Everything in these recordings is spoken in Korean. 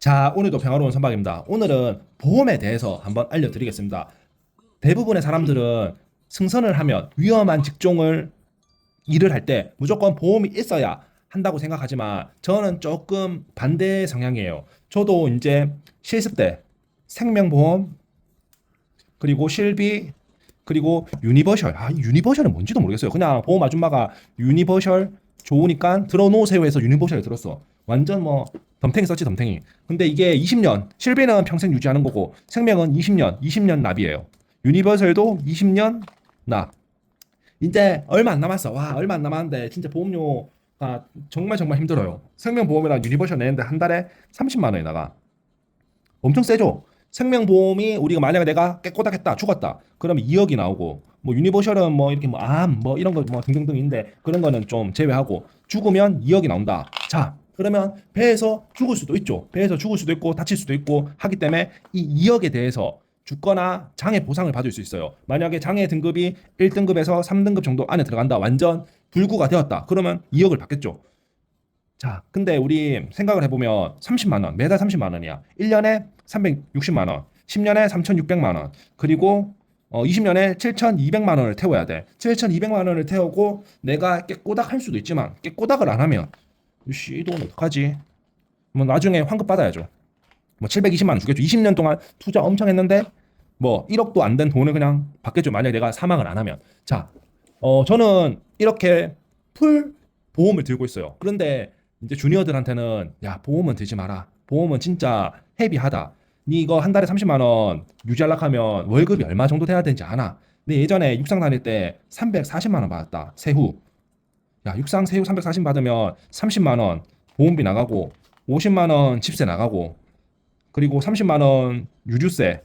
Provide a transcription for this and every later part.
자, 오늘도 평화로운 선박입니다. 오늘은 보험에 대해서 한번 알려드리겠습니다. 대부분의 사람들은 승선을 하면 위험한 직종을 일을 할 때 무조건 보험이 있어야 한다고 생각하지만 저는 조금 반대 성향이에요. 저도 이제 실습 때 생명보험 그리고 실비 그리고 유니버셜 아 유니버셜은 뭔지도 모르겠어요. 그냥 보험 아줌마가 유니버셜 좋으니까 들어놓으세요 해서 유니버셜 들었어. 완전 뭐 덤탱이 썼지 덤탱이. 근데 이게 20년 실비는 평생 유지하는 거고 생명은 20년 20년 납이에요. 유니버설도 20년 납. 이제 얼마 안 남았어. 와 얼마 안 남았는데 진짜 보험료가 정말 정말 힘들어요. 생명보험이랑 유니버셜 내는데 한 달에 30만 원이 나가. 엄청 세죠. 생명보험이 우리가 만약에 내가 깨꼬닥했다 죽었다 그러면 2억이 나오고 뭐 유니버셜은 뭐 이렇게 뭐암뭐 이런 거 뭐 등등등인데 그런 거는 좀 제외하고 죽으면 2억이 나온다. 자 그러면 배에서 죽을 수도 있죠. 배에서 죽을 수도 있고 다칠 수도 있고 하기 때문에 이 2억에 대해서 죽거나 장애 보상을 받을 수 있어요. 만약에 장애 등급이 1등급에서 3등급 정도 안에 들어간다. 완전 불구가 되었다. 그러면 2억을 받겠죠. 자, 근데 우리 생각을 해보면 30만 원, 매달 30만 원이야. 1년에 360만 원, 10년에 3,600만 원, 그리고 어, 20년에 7,200만 원을 태워야 돼. 7,200만 원을 태우고 내가 깨꼬닥 할 수도 있지만 깨꼬닥을 안 하면 씨, 이 돈 어떡하지? 뭐 나중에 환급 받아야죠. 뭐 720만 원 주겠죠. 20년 동안 투자 엄청 했는데 뭐 1억도 안 된 돈을 그냥 받겠죠. 만약에 내가 사망을 안 하면. 자, 어, 저는 이렇게 풀 보험을 들고 있어요. 그런데 이제 주니어들한테는 야 보험은 들지 마라. 보험은 진짜 헤비하다. 니 이거 한 달에 30만 원 유지하려고 하면 월급이 얼마 정도 돼야 되는지 아나? 내 예전에 육상 다닐 때 340만 원 받았다. 세후. 야 육상 세후 340 받으면 30만 원 보험비 나가고 50만 원 집세 나가고 그리고 30만 원 유류세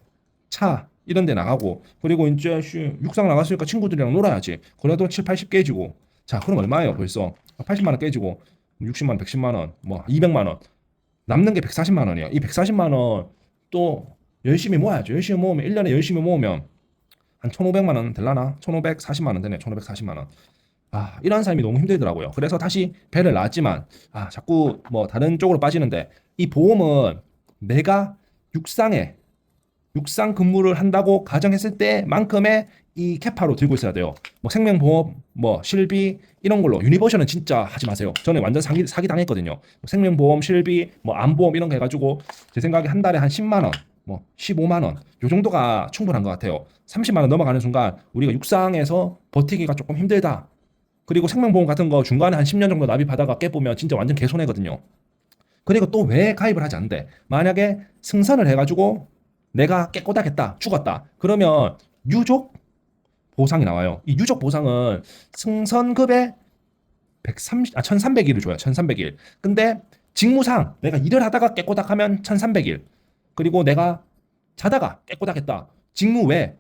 차 이런 데 나가고 그리고 이제 씨, 육상 나갔으니까 친구들이랑 놀아야지. 그래도 7, 80 깨지고 자 그럼 얼마예요 벌써 80만 원 깨지고 60만 원, 110만 원, 뭐 200만 원 남는 게 140만 원이에요. 이 140만 원 또 열심히 모아야죠. 열심히 모으면 1년에 열심히 모으면 한 1,500만 원 될라나? 1,540만 원 되네. 1,540만 원. 아, 이런 삶이 너무 힘들더라고요. 그래서 다시 배를 나왔지만 아, 자꾸 뭐 다른 쪽으로 빠지는데 이 보험은 내가 육상에 육상 근무를 한다고 가정했을 때만큼의 이 캐파로 들고 있어야 돼요. 뭐 생명보험, 뭐 실비 이런 걸로 유니버셜은 진짜 하지 마세요. 저는 완전 사기 사기 당했거든요. 뭐 생명보험, 실비, 뭐 암보험 이런 거 해가지고 제 생각에 한 달에 한 10만 원, 뭐 15만 원, 요 정도가 충분한 것 같아요. 30만 원 넘어가는 순간 우리가 육상에서 버티기가 조금 힘들다. 그리고 생명보험 같은 거 중간에 한 10년 정도 납입하다가 깨보면 진짜 완전 개손해거든요. 그리고 또 왜 가입을 하지 않는데? 만약에 승선을 해가지고 내가 깨꼬닥했다 죽었다. 그러면 유족 보상이 나와요. 이 유족 보상은 승선급의 130, 아 1300일을 줘요 1300일. 근데 직무상 내가 일을 하다가 깨꼬닥하면 1300일. 그리고 내가 자다가 깨꼬닥했다. 직무 외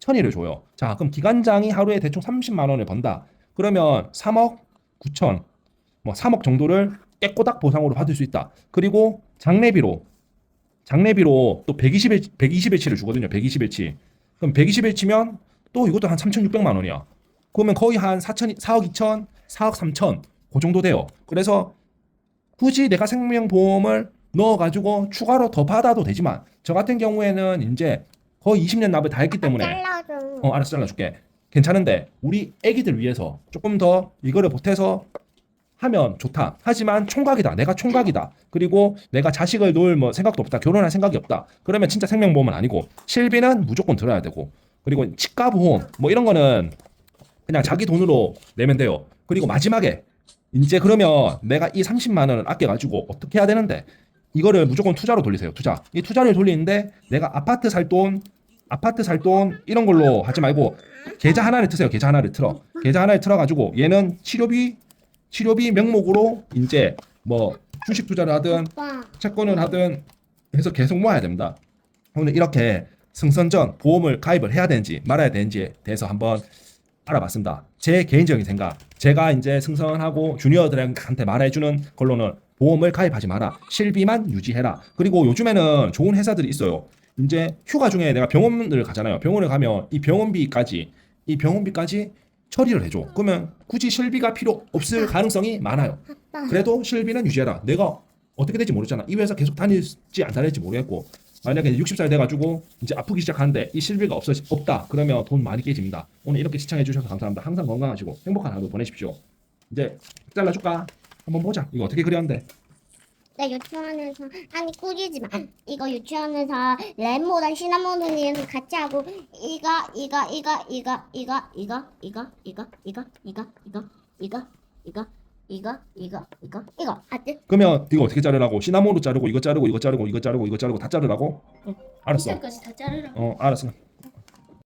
1000일을 줘요. 자 그럼 기관장이 하루에 대충 30만 원을 번다 그러면 3억 9천 뭐 3억 정도를 깨꼬닥 보상으로 받을 수 있다 그리고 장례비로 장례비로 또 120일 120일치를 주거든요. 120일치. 그럼 120일치면 또 이것도 한 3,600만 원이야. 그러면 거의 한 4천 4억 2천, 4억 3천 그 정도 돼요. 그래서 굳이 내가 생명보험을 넣어 가지고 추가로 더 받아도 되지만 저 같은 경우에는 이제 거의 20년 납을 다 했기 때문에 잘라줘. 어 알았어 잘라줄게. 괜찮은데 우리 애기들 위해서 조금 더 이거를 보태서 하면 좋다. 하지만 총각이다. 내가 총각이다. 그리고 내가 자식을 놓을 뭐 생각도 없다. 결혼할 생각이 없다. 그러면 진짜 생명보험은 아니고 실비는 무조건 들어야 되고 그리고 치과 보험 뭐 이런 거는 그냥 자기 돈으로 내면 돼요. 그리고 마지막에 이제 그러면 내가 이 30만 원을 아껴 가지고 어떻게 해야 되는데 이거를 무조건 투자로 돌리세요. 투자. 이 투자를 돌리는데 내가 아파트 살 돈, 아파트 살 돈 이런 걸로 하지 말고 계좌 하나를 트세요. 계좌 하나를 틀어. 계좌 하나를 틀어 가지고 얘는 치료비 치료비 명목으로 이제 뭐 주식 투자를 하든. 채권을 하든 해서 계속 모아야 됩니다. 오늘 이렇게 승선 전 보험을 가입을 해야 되는지 말아야 되는지에 대해서 한번 알아봤습니다. 제 개인적인 생각, 제가 이제 승선하고 주니어들한테 말해주는 걸로는 보험을 가입하지 마라. 실비만 유지해라. 그리고 요즘에는 좋은 회사들이 있어요. 이제 휴가 중에 내가 병원을 가잖아요. 병원을 가면 이 병원비까지 이 병원비까지 처리를 해줘. 그러면 굳이 실비가 필요 없을 가능성이 많아요. 그래도 실비는 유지해라. 내가 어떻게 될지 모르잖아. 이 회사 계속 다닐지 안 다닐지 모르겠고 만약에 60살 돼가지고 이제 아프기 시작하는데 이 실비가 없어 없다 그러면 돈 많이 깨집니다. 오늘 이렇게 시청해 주셔서 감사합니다. 항상 건강하시고 행복한 하루 보내십시오. 이제 잘라줄까? 한번 보자. 이거 어떻게 그렸는데? 나 유치원에서 아니 꾸짖지 마. 이거 유치원에서 레몬이랑 시나몬이랑 같이 하고 이거 이거 이거 이거 이거 이거 이거 이거 이거 이거 이거 이거 이거 이거 이거 이거 이거 하트. 그러면 이거 어떻게 자르라고? 시나몬도 자르고 이거 자르고 이거 자르고 이거 자르고 이거 자르고 다 자르라고? 알았어. 까지 다 자르라. 어 알았어.